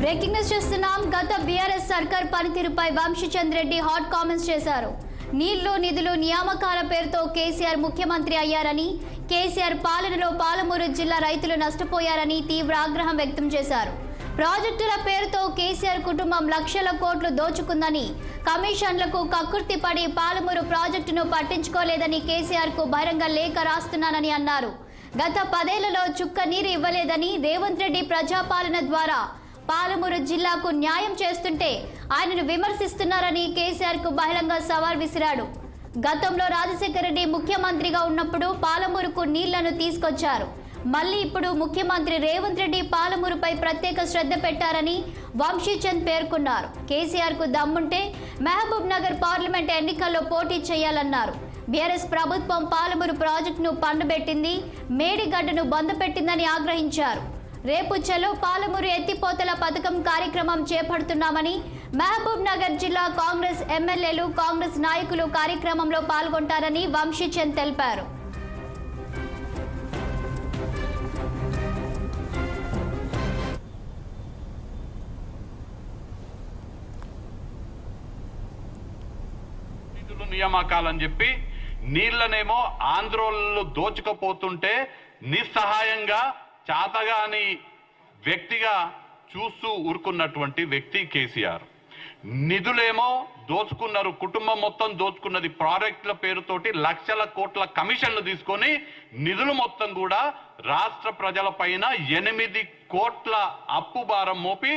Breaking news చూస్తున్నాం. గత BRS సర్కార్ పనితీరుపై వంశీచంద్ రెడ్డి హాట్ కామెంట్స్ చేశారు. నీళ్ళు నిధులు నియామకాల పేరుతో కేసీఆర్ ముఖ్యమంత్రి అయ్యారని కేసీఆర్ పాలనలో పాలమూరు జిల్లా రైతులు నష్టపోయారని తీవ్ర ఆగ్రహం వ్యక్తం చేశారు. ప్రాజెక్టుల పేరుతో కేసీఆర్ కుటుంబం లక్షల కోట్లు దోచుకుందని కమిషన్లకు కక్కుర్తి పడి పాలమూరు ప్రాజెక్టును పట్టించుకోలేదని కేసీఆర్కు బహిరంగ లేఖ రాస్తున్నానని అన్నారు. గత పదేళ్ళలో చుక్క నీరు ఇవ్వలేదని రేవంత్ రెడ్డి ప్రజాపాలన ద్వారా పాలమూరు జిల్లాకు న్యాయం చేస్తుంటే ఆయనను విమర్శిస్తున్నారని కేసీఆర్కు బహిరంగ సవాల్ విసిరాడు. గతంలో రాజశేఖర రెడ్డి ముఖ్యమంత్రిగా ఉన్నప్పుడు పాలమూరుకు నీళ్ళను తీసుకొచ్చారు. మళ్ళీ ఇప్పుడు ముఖ్యమంత్రి రేవంత్ రెడ్డి పాలమూరుపై ప్రత్యేక శ్రద్ధ పెట్టారని వంశీచంద్ పేర్కొన్నారు. కేసీఆర్కు దమ్ముంటే మహబూబ్ నగర్ పార్లమెంట్ ఎన్నికల్లో పోటీ చేయాలన్నారు. బీఆర్ఎస్ ప్రభుత్వం పాలమూరు ప్రాజెక్టును పండుబెట్టింది మేడిగడ్డను బంద్ పెట్టిందని ఆగ్రహించారు. రేపు చలో పాలమూరు ఎత్తిపోతల పథకం కార్యక్రమం చేపడుతున్నామని మహబూబ్ నగర్ జిల్లా కాంగ్రెస్ ఎమ్మెల్యేలు కాంగ్రెస్ నాయకులు కార్యక్రమంలో పాల్గొంటారని వంశీచంద్ తెలిపారు. నియామకాలని చెప్పి నీళ్ళనేమో ఆంధ్రోళ్ళు దోచుకపోతుంటే నిస్సహాయంగా చాతగాని వ్యక్తిగా చూస్తూ ఊరుకున్నటువంటి వ్యక్తి కేసీఆర్. నిధులేమో దోచుకున్నారు కుటుంబం మొత్తం దోచుకున్నది ప్రాజెక్టుల పేరుతోటి లక్షల కోట్ల కమిషన్లు తీసుకొని నిధులు మొత్తం కూడా రాష్ట్ర ప్రజల పైన ఎనిమిది కోట్ల అప్పు భారం మోపి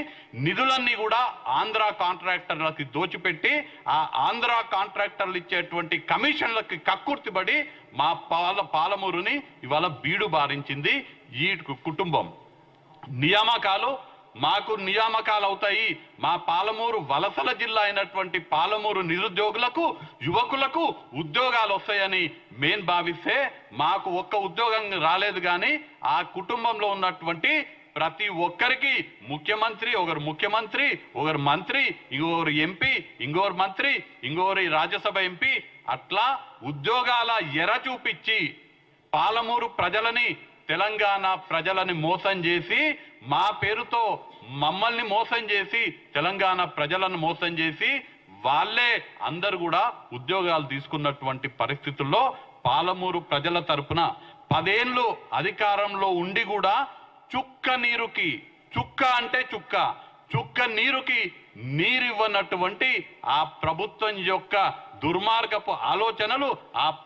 నిధులన్నీ కూడా ఆంధ్ర కాంట్రాక్టర్లకి దోచిపెట్టి ఆ ఆంధ్ర కాంట్రాక్టర్లు ఇచ్చేటువంటి కమిషన్లకి కక్కుర్తిబడి మా పాల పాలమూరుని ఇవాళ బీడు బారించింది. ఈ కుటుంబం. నియామకాలు మాకు నియామకాలు అవుతాయి. మా పాలమూరు వలసల జిల్లా అయినటువంటి పాలమూరు నిరుద్యోగులకు యువకులకు ఉద్యోగాలు వస్తాయని మేం భావిస్తే మాకు ఒక్క ఉద్యోగం రాలేదు కానీ ఆ కుటుంబంలో ఉన్నటువంటి ప్రతి ఒక్కరికి ముఖ్యమంత్రి ఒకరు ముఖ్యమంత్రి ఒకరు మంత్రి ఇంకొకరు ఎంపీ ఇంకొకరు మంత్రి ఇంకొకరు రాజ్యసభ ఎంపీ అట్లా ఉద్యోగాల ఎర చూపించి పాలమూరు ప్రజలని తెలంగాణ ప్రజలని మోసం చేసి మా పేరుతో మమ్మల్ని మోసం చేసి తెలంగాణ ప్రజలను మోసం చేసి వాళ్ళే అందరు కూడా ఉద్యోగాలు తీసుకున్నటువంటి పరిస్థితుల్లో పాలమూరు ప్రజల తరపున పదేళ్ళు అధికారంలో ఉండి కూడా చుక్క నీరుకి చుక్క అంటే చుక్క చుక్క నీరుకి నీరివ్వనటువంటి ఆ ప్రభుత్వం యొక్క దుర్మార్గపు ఆలోచనలు ఆ